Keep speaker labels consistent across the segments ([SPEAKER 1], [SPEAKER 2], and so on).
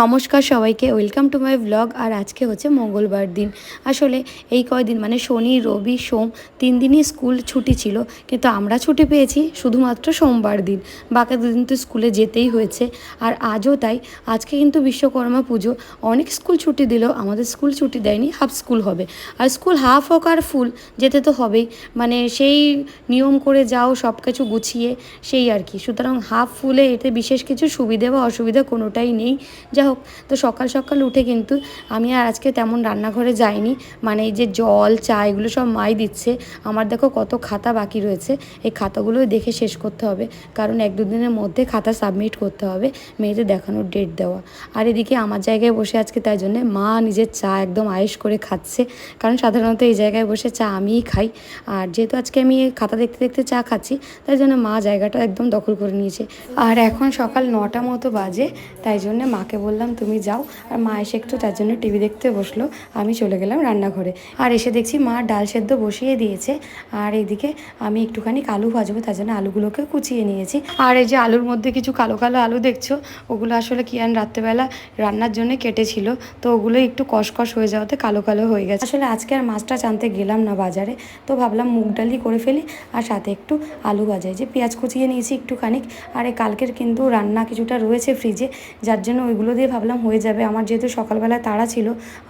[SPEAKER 1] নমস্কার সবাইকে, welcome to my blog আর আজকে হচ্ছে মঙ্গলবার দিন। আসলে এই কয়দিন মানে শনি, রবি, সোম, তিন দিনই স্কুল ছুটি ছিল, কিন্তু আমরা ছুটি পেয়েছি শুধুমাত্র সোমবার দিন। বাকি দুদিন তো স্কুলে যেতেই হয়েছে। আর আজও তাই, আজকে কিন্তু বিশ্বকর্মা পুজো। অনেক স্কুল ছুটি দিলেও আমাদের স্কুল ছুটি দেয়নি, হাফ স্কুল হবে। আর স্কুল হাফ হোক আর ফুল, যেতে তো হবেই। মানে সেই নিয়ম করে যাও সব কিছু গুছিয়ে, সেই আর কি। সুতরাং হাফ ফুলে এতে বিশেষ কিছু সুবিধে বা অসুবিধা কোনোটাই নেই। যা হোক, তো সকাল সকাল উঠে কিন্তু আমি আর আজকে তেমন রান্নাঘরে যাইনি। মানে এই যে জল, চা, এগুলো সব মাই দিচ্ছে। আমার দেখো কত খাতা বাকি রয়েছে। এই খাতাগুলো দেখে শেষ করতে হবে। কারণ এক দুদিনের মধ্যে খাতা সাবমিট করতে হবে, মেয়েদের দেখানোর ডেট দেওয়া। আর এদিকে আমার জায়গায় বসে আজকে তাই জন্যে মা নিজের চা একদম আয়েস করে খাচ্ছে। কারণ সাধারণত এই জায়গায় বসে চা আমিই খাই। আর যেহেতু আজকে আমি খাতা দেখতে দেখতে চা খাচ্ছি, তাই জন্য মা জায়গাটা একদম দখল করে নিয়েছে। আর এখন সকাল নটা মতো বাজে, তাই জন্য মাকে বললাম, তুমি যাও। আর মা এসে একটু তার জন্য টিভি দেখতে বসল। আমি চলে গেলাম রান্নাঘরে। আর এসে দেখছি মা ডাল সেদ্ধ বসিয়ে দিয়েছে। আর এইদিকে আমি একটুখানি আলু ভাজবো, তার জন্য আলুগুলোকে কুচিয়ে নিয়েছি। আর এই যে আলুর মধ্যে কিছু কালো কালো আলু দেখছ, ওগুলো আসলে কি কিয়ান রাত্রেবেলা রান্নার জন্য কেটেছিল, তো ওগুলো একটু কষকষ হয়ে যাওয়াতে কালো কালো হয়ে গেছে। আসলে আজকে আর মাছটা আনতে গেলাম না বাজারে, তো ভাবলাম মুগ ডালই করে ফেলি। আর সাথে একটু আলু ভাজাই যে পেঁয়াজ কুচিয়ে নিয়েছি একটুখানি। আর এই কালকের কিন্তু রান্না কিছুটা রয়েছে ফ্রিজে যার জন্য ওইগুলো দিয়ে ভাবলাম হয়ে যাবে। আমার যেহেতু সকালবেলা তাড়া ছিল,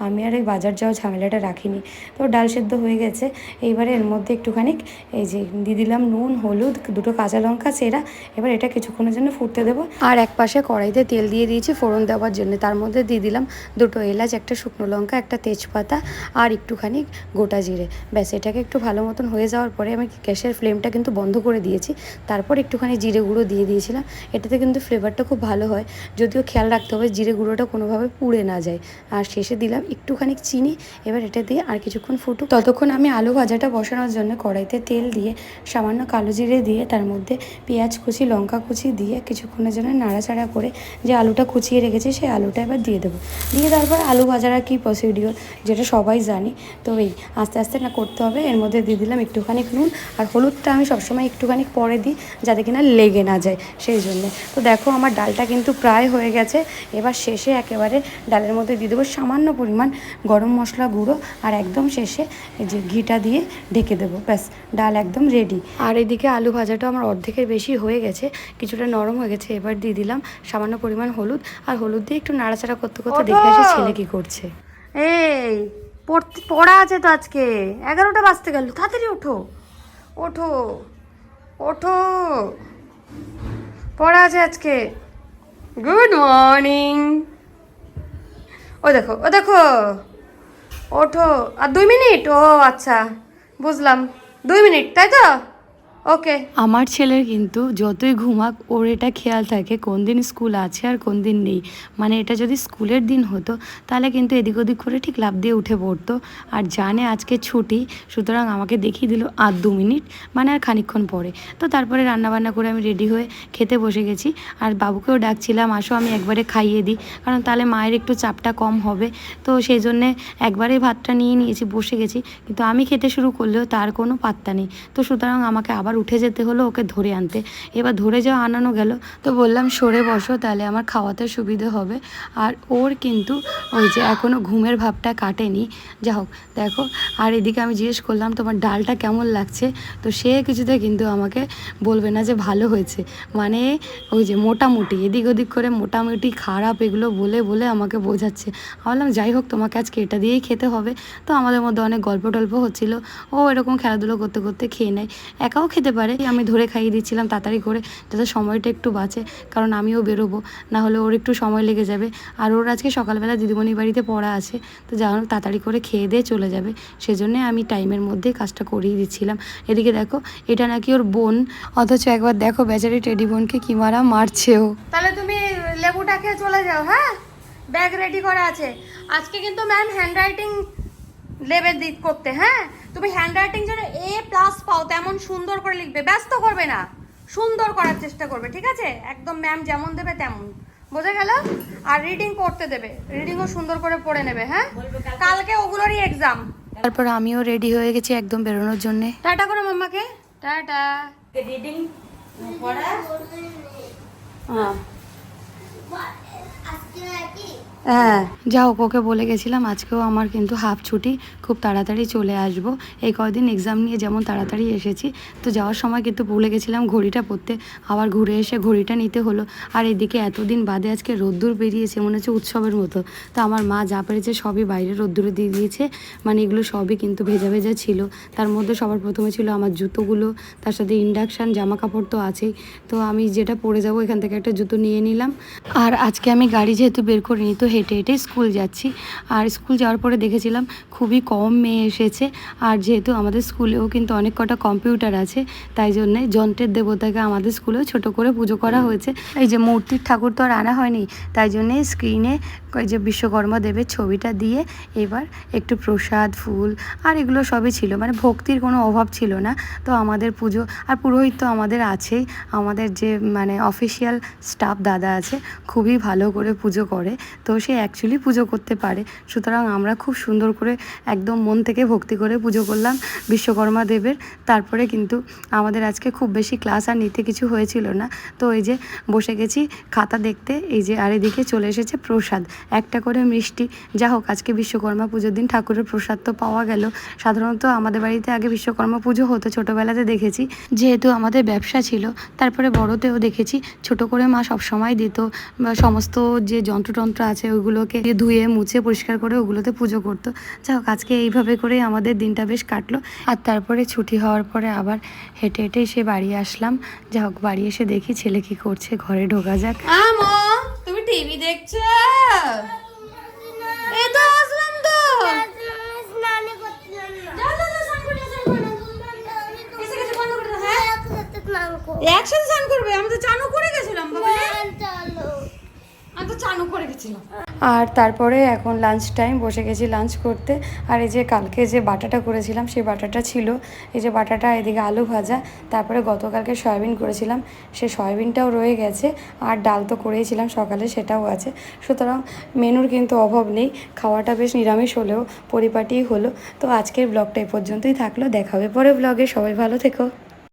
[SPEAKER 1] আমি আর এই বাজার যাওয়া ঝামেলাটা রাখিনি। তো ডাল সেদ্ধ হয়ে গেছে। এইবারে এর মধ্যে একটুখানি এই যে দিয়ে দিলাম নুন, হলুদ, দুটো কাঁচা লঙ্কা, সেরা। এবার এটা কিছুক্ষণের জন্য ফুটতে দেবো। আর এক পাশে কড়াইতে তেল দিয়ে দিয়েছি ফোড়ন দেওয়ার জন্য। তার মধ্যে দিয়ে দিলাম দুটো এলাচ, একটা শুকনো লঙ্কা, একটা তেজপাতা আর একটুখানি গোটা জিরে। ব্যাস, এটাকে একটু ভালো মতন হয়ে যাওয়ার পরে আমি গ্যাসের ফ্লেমটা কিন্তু বন্ধ করে দিয়েছি। তারপর একটুখানি জিরে গুঁড়ো দিয়ে দিয়েছিলাম। এটাতে কিন্তু ফ্লেভারটা খুব ভালো হয়। যদিও খেয়াল রাখতে হবে জিরে গুঁড়োটা কোনোভাবে পুড়ে না যায়। আর শেষে দিলাম একটুখানি চিনি, এবার এটা দিয়ে আর কিছুক্ষণ ফুটুক। ততক্ষণ আমি আলু ভাজাটা বসানোর জন্য কড়াইতে তেল দিয়ে, সামান্য কালো জিরে দিয়ে, তার মধ্যে পেঁয়াজ কুচি, লঙ্কা কুচি দিয়ে কিছুক্ষণের জন্য নাড়াচাড়া করে যে আলুটা কুচিয়ে রেখেছি, সেই আলুটা এবার দিয়ে দেবো। দিয়ে তারপর আলু ভাজার আর কী প্রসিডিওর যেটা সবাই জানি। তো এই আস্তে আস্তে না করতে হবে, এর মধ্যে দিয়ে দিলাম একটুখানি নুন। আর হলুদটা আমি সবসময় একটুখানি পরে দিই, যাতে কিনা লেগে না যায়, সেই জন্যে। তো দেখো আমার ডালটা কিন্তু প্রায় হয়ে গেছে, এবার শেষে একেবারে ডালের মধ্যে দিয়ে দেবো সামান্য পরিমাণ গরম মশলা গুঁড়ো আর একদম শেষে এই যে ঘিটা দিয়ে ঢেকে দেবো। ব্যাস ডাল একদম রেডি আর এদিকে আলু ভাজাটা আমার অর্ধেকের বেশি হয়ে গেছে কিছুটা নরম হয়ে গেছে। এবার দিয়ে দিলাম সামান্য পরিমাণ হলুদ। আর হলুদ দিয়ে একটু নাড়াচাড়া করতে করতে দেখে আসি ছেলে কি করছে। এই পড়তে পড়া আছে তো আজকে। এগারোটা বাজতে গেল তাড়াতাড়ি ওঠো। ওঠো ওঠো। পড়া আছে আজকে। গুড মর্নিং ও দেখো ও দেখো। ওঠো। আর দুই মিনিট? ও আচ্ছা। বুঝলাম। দুই মিনিট, তাই তো? ওকে আমার ছেলের কিন্তু যতই ঘুমাক, ওর এটা খেয়াল থাকে কোন দিন স্কুল আছে আর কোন দিন নেই। মানে এটা যদি স্কুলের দিন হতো, তাহলে কিন্তু এদিক ওদিক করে ঠিক লাভ দিয়ে উঠে পড়তো। আর জানে আজকে ছুটি, সুতরাং আমাকে দেখিয়ে দিল আর দু মিনিট মানে আর খানিকক্ষণ পরে। তো তারপরে রান্নাবান্না করে আমি রেডি হয়ে খেতে বসে গেছি। আর বাবুকেও ডাকছিলাম, আসো, আমি একবারে খাইয়ে দিই। কারণ তাহলে মায়ের একটু চাপটা কম হবে। তো সেই জন্যে একবারে ভাতটা নিয়ে নিয়েছি, বসে গেছি। কিন্তু আমি খেতে শুরু করলেও তার কোনো পাত্তা নেই। তো সুতরাং আমাকে আবার উঠে যেতে হলো ওকে ধরে আনতে। এবার ধরে যাওয়া আনানো গেল। তো বললাম, সরে বসো, তাহলে আমার খাওয়াতে সুবিধে হবে। আর ওর কিন্তু ওই যে এখনও ঘুমের ভাবটা কাটেনি। যা হোক, দেখো। আর এদিকে আমি জিজ্ঞেস করলাম, তোমার ডালটা কেমন লাগছে? তো সে কিছুতে কিন্তু আমাকে বলবে না যে ভালো হয়েছে। মানে ওই যে মোটামুটি, এদিক ওদিক করে মোটামুটি খারাপ এগুলো বলে বলে আমাকে বোঝাচ্ছে। বললাম, যাই হোক, তোমাকে আজকে এটা দিয়েই খেতে হবে। তো আমাদের মধ্যে অনেক গল্প টল্প হচ্ছিল। ও এরকম খেলাধুলো করতে করতে খেয়ে নেয়। একাও খেতে পারে। আমি ধরে খাইয়ে দিচ্ছিলাম তাড়াতাড়ি করে, যাতে সময়টা একটু বাঁচে, কারণ আমিও বেরোবো, না হলে ওর একটু সময় লেগে যাবে। আর ওর আজকে সকালবেলা দিদিমণির বাড়িতে পড়া আছে, তো যা তাড়াতাড়ি করে খেয়ে দিয়ে চলে যাবে। সেজন্যে আমি টাইমের মধ্যে কাজটা করিয়ে দিচ্ছিলাম। এদিকে দেখো, এটা নাকি ওর বোন, অথচ একবার দেখো বেচারি টেডি বোনকে কি মারা মারছেও
[SPEAKER 2] তাহলে তুমি লেবুটা খেয়ে চলে যাও হ্যাঁ? ব্যাগ রেডি করা আছে। আজকে কিন্তু ম্যাম হ্যান্ড রাইটিং লেবে দিক করতে হ্যাঁ? তুমি হ্যান্ড রাইটিং যেন এ প্লাস পাও তেমন সুন্দর করে লিখবে ব্যস্ত করবে না। সুন্দর করার চেষ্টা করবে ঠিক আছে? একদম ম্যাম যেমন দেবে তেমন। বোঝা গেল? আর রিডিং পড়তে দেবে। রিডিংও সুন্দর করে পড়ে নেবে হ্যাঁ? কালকে ওগুলোরই এক্সাম
[SPEAKER 1] তারপর আমিও রেডি হয়ে গেছি একদম বেরোনোর জন্যে।
[SPEAKER 2] টাটা করো মাম্মাকে। টাটা।
[SPEAKER 3] রিডিং পড়া।
[SPEAKER 2] হ্যাঁ।
[SPEAKER 4] আজকে নাকি
[SPEAKER 2] হ্যাঁ।
[SPEAKER 1] যা হোক ওকে বলে গেছিলাম, আজকেও আমার কিন্তু হাফ ছুটি, খুব তাড়াতাড়ি চলে আসব। এই কদিন এক্সাম নিয়ে যেমন তাড়াতাড়ি এসেছি, তো যাওয়ার সময় কিন্তু ভুলে গেছিলাম ঘড়িটা পরতে আবার ঘুরে এসে ঘড়িটা নিতে হলো। আর এদিকে এতদিন বাদে আজকে রোদ্দুর বেরিয়েছে, মনে হচ্ছে উৎসবের মতো। তো আমার মা যা পেরেছে সবই বাইরে রোদ্দুরে দিয়ে দিয়েছে। মানে এগুলো সবই কিন্তু ভেজা ভেজা ছিল। তার মধ্যে সবার প্রথমে ছিল আমার জুতোগুলো, তার সাথে ইন্ডাকশান জামা কাপড় তো আছেই। তো আমি যেটা পরে যাব, এখান থেকে একটা জুতো নিয়ে নিলাম। আর আজকে আমি গাড়ি যেহেতু বের করিনি, তো হেঁটে হেঁটে স্কুল যাচ্ছি। আর স্কুল যাওয়ার পরে দেখেছিলাম খুবই কম মেয়ে এসেছে। আর যেহেতু আমাদের স্কুলেও কিন্তু অনেক কটা কম্পিউটার আছে, তাই জন্যে যন্ত্রের দেবতাকে আমাদের স্কুলেও ছোট করে পুজো করা হয়েছে। এই যে মূর্তির ঠাকুর তো আর আনা হয়নি, তাই জন্যে স্ক্রিনে ওই যে বিশ্বকর্মা দেবের ছবিটা দিয়ে এবার একটু প্রসাদ, ফুল আর এগুলো সবই ছিল। মানে ভক্তির কোনো অভাব ছিল না। তো আমাদের পুজো আর পুরোহিত তো আমাদের আছেই। আমাদের যে মানে অফিসিয়াল স্টাফ দাদা আছে, খুবই ভালো করে পুজো করে। তো সে অ্যাকচুয়ালি পুজো করতে পারে। সুতরাং আমরা খুব সুন্দর করে একদম মন থেকে ভক্তি করে পুজো করলাম বিশ্বকর্মা দেবের। তারপরে কিন্তু আমাদের আজকে খুব বেশি ক্লাস আর নিতে কিছু হয়েছিল না। তো এই যে বসে গেছি খাতা দেখতে, এই যে আর এদিকে চলে এসেছে প্রসাদ। একটা করে মিষ্টি। যা হোক, আজকে বিশ্বকর্মা পুজোর দিন ঠাকুরের প্রসাদ তো পাওয়া গেল। সাধারণত আমাদের বাড়িতে আগে বিশ্বকর্মা পুজো হতো, ছোটোবেলাতে দেখেছি। যেহেতু আমাদের ব্যবসা ছিল, তারপরে বড়তেও দেখেছি, ছোট করে মা সব সময় দিত সমস্ত যে যন্ত্রটন্ত্র আছে, ওইগুলোকে ধুয়ে, মুছে, পরিষ্কার করে ওগুলোতে পুজো করতো। যা হোক, আজকে এইভাবে করেই আমাদের দিনটা বেশ কাটলো। আর তারপরে ছুটি হওয়ার পরে আবার হেঁটে হেঁটে এসে বাড়ি আসলাম। যা হোক, বাড়ি এসে দেখি ছেলে কি করছে, ঘরে ঢোকা যাক।
[SPEAKER 2] টিভি দেখছে? এই তো আসলাম তো।
[SPEAKER 3] স্নান করবে
[SPEAKER 2] আমি যাও, যাও, স্নান করে নাও, স্নান করে নাও। এসে গেছে, বন্ধ করে দাও, হ্যাঁ?
[SPEAKER 3] একসাথে স্নান করব
[SPEAKER 2] একসাথে স্নান করবে আমি তো চানু করে গেছিলাম বাবা
[SPEAKER 3] চলো
[SPEAKER 2] আমি তো চানু করে গেছিলাম
[SPEAKER 1] আর তারপরে এখন লাঞ্চ টাইম বসে গেছি লাঞ্চ করতে। আর এই যে কালকে যে বাটাটা করেছিলাম, সেই বাটাটা ছিল। এই যে বাটাটা, এদিকে আলু ভাজা, তারপরে গতকালকে সয়াবিন করেছিলাম। সেই সয়াবিনটাও রয়ে গেছে, আর ডাল তো করেইছিলাম সকালে, সেটাও আছে। সুতরাং মেনুর কিন্তু অভাব নেই, খাওয়াটা বেশ নিরামিষ হলেও পরিপাটিই হলো। তো আজকের ব্লগটা এ পর্যন্তই থাকল, দেখা হবে পরে ব্লগে সবাই ভালো থেকো।